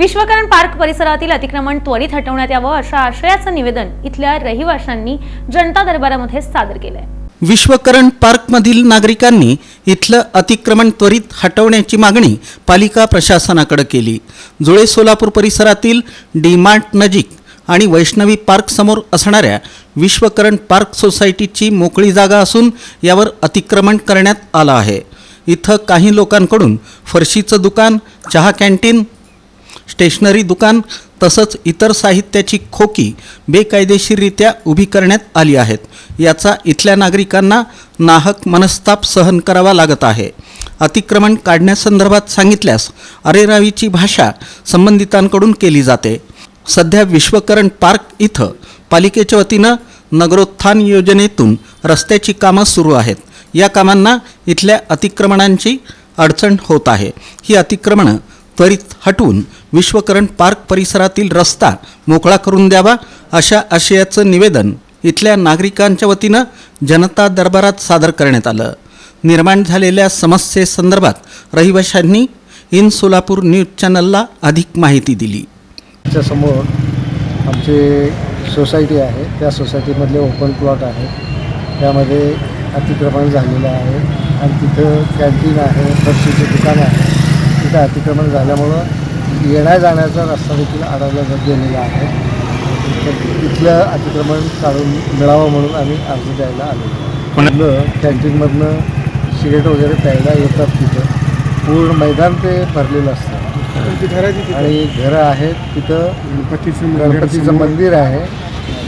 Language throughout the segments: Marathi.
विश्वकरण पार्क परिसरातील अतिक्रमण त्वरित हटवण्यात यावं अशा आशयाचं निवेदन इथल्या रहिवाशांनी जनता दरबारामध्ये सादर केलंय. विश्वकरण पार्कमधील नागरिकांनी इथलं अतिक्रमण त्वरित हटवण्याची मागणी पालिका प्रशासनाकडे केली. जुळे सोलापूर परिसरातील डीमार्ट नजीक आणि वैष्णवी पार्क समोर असणाऱ्या विश्वकरण पार्क सोसायटीची मोकळी जागा असून यावर अतिक्रमण करण्यात आलं आहे. इथं काही लोकांकडून फरशीचं दुकान चहा कॅन्टीन स्टेशनरी दुकान तसंच इतर साहित्याची खोकी बेकायदेशीररित्या उभी करण्यात आली आहेत. याचा इथल्या नागरिकांना नाहक मनस्ताप सहन करावा लागत आहे. अतिक्रमण काढण्यासंदर्भात सांगितल्यास अरेरावीची भाषा संबंधितांकडून केली जाते. सध्या विश्वकरण पार्क इथं पालिकेच्या वतीनं नगरोत्थान योजनेतून रस्त्याची कामं सुरू आहेत. या कामांना इथल्या अतिक्रमणांची अडचण होत आहे. ही अतिक्रमणं त्वरित हटवून विश्वकरण पार्क परिसरातील रस्ता मोकळा करून द्यावा अशा आशयाचं निवेदन इथल्या नागरिकांच्या वतीनं जनता दरबारात सादर करण्यात आलं. निर्माण झालेल्या समस्येसंदर्भात रहिवाशांनी इन सोलापूर न्यूज चॅनलला अधिक माहिती दिली. समोर आमची सोसायटी आहे. त्या सोसायटीमधले ओपन प्लॉट आहे. त्यामध्ये अतिक्रमण झालेलं आहे. आणि तिथं कॅन्टीन आहे फरशीचे दुकान आहे. तिथं अतिक्रमण झाल्यामुळं येण्या जाण्याचा रस्ता देखील अडवला जात गेलेला आहे. तर तिथलं अतिक्रमण काढून मिळावं म्हणून आम्ही अर्ज द्यायला आलो मुलं कॅन्टीनमधनं सिगरेट वगैरे प्यायला येतात तिथं. पूर्ण मैदान ते भरलेलं असतं. आणि घरं आहेत तिथं. गणपतीचं मंदिर आहे.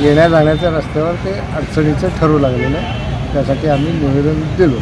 येण्या जाण्याच्या रस्त्यावर ते अडचणीचं ठरू लागलेलं आहे. त्यासाठी आम्ही निवेदन दिलो.